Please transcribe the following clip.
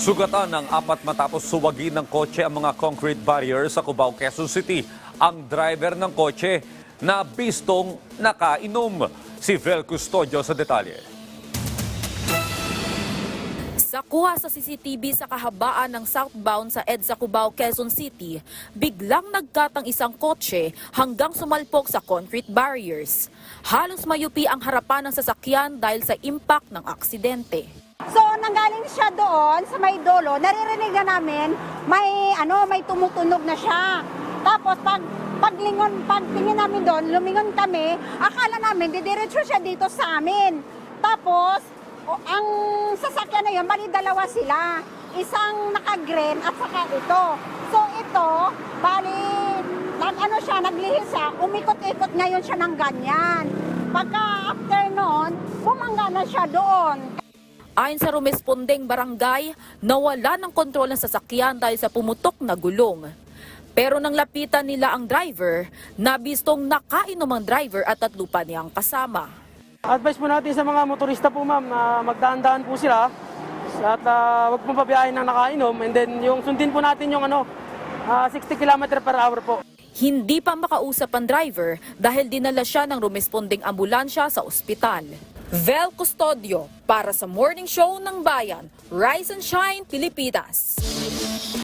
Sugatan ng apat matapos suwagin ng kotse ang mga concrete barrier sa Cubao, Quezon City. Ang driver ng kotse na bistong nakainom. Si Vel Custodio sa detalye. Sa kuha sa CCTV sa kahabaan ng southbound sa EDSA Cubao, Quezon City, biglang nagkatang isang kotse hanggang sumalpok sa concrete barriers. Halos mayupi ang harapan ng sasakyan dahil sa impact ng aksidente. So, doon sa may dulo, naririnig na namin may ano, may tumutunog na siya. Tapos pag paglingon, pagtingin namin doon, lumingon kami, akala namin didiretso siya dito sa amin. Tapos o, ang sasakyan na yun, bali dalawa sila. Isang naka-green at saka ito. So ito, bali nag ano siya, naglihis siya, umikot-ikot ngayon siya ng ganyan. Pagka after noon, bumangga na siya doon. Ayon sa rumespondeng barangay, nawala ng kontrol ng sasakyan dahil sa pumutok na gulong. Pero nang lapitan nila ang driver, nabistong nakainom ang driver at tatlo pa niyang kasama. Advice po natin sa mga motorista po ma'am na magdaan-daan po sila at ah, wag po pabiyahin ng nakainom and then yung sundin po natin yung ano ah, 60 km per hour po. Hindi pa makausap ang driver dahil dinala siya ng rumespondeng ambulansya sa ospital. Vel Custodio para sa Morning Show ng Bayan, Rise and Shine, Pilipinas.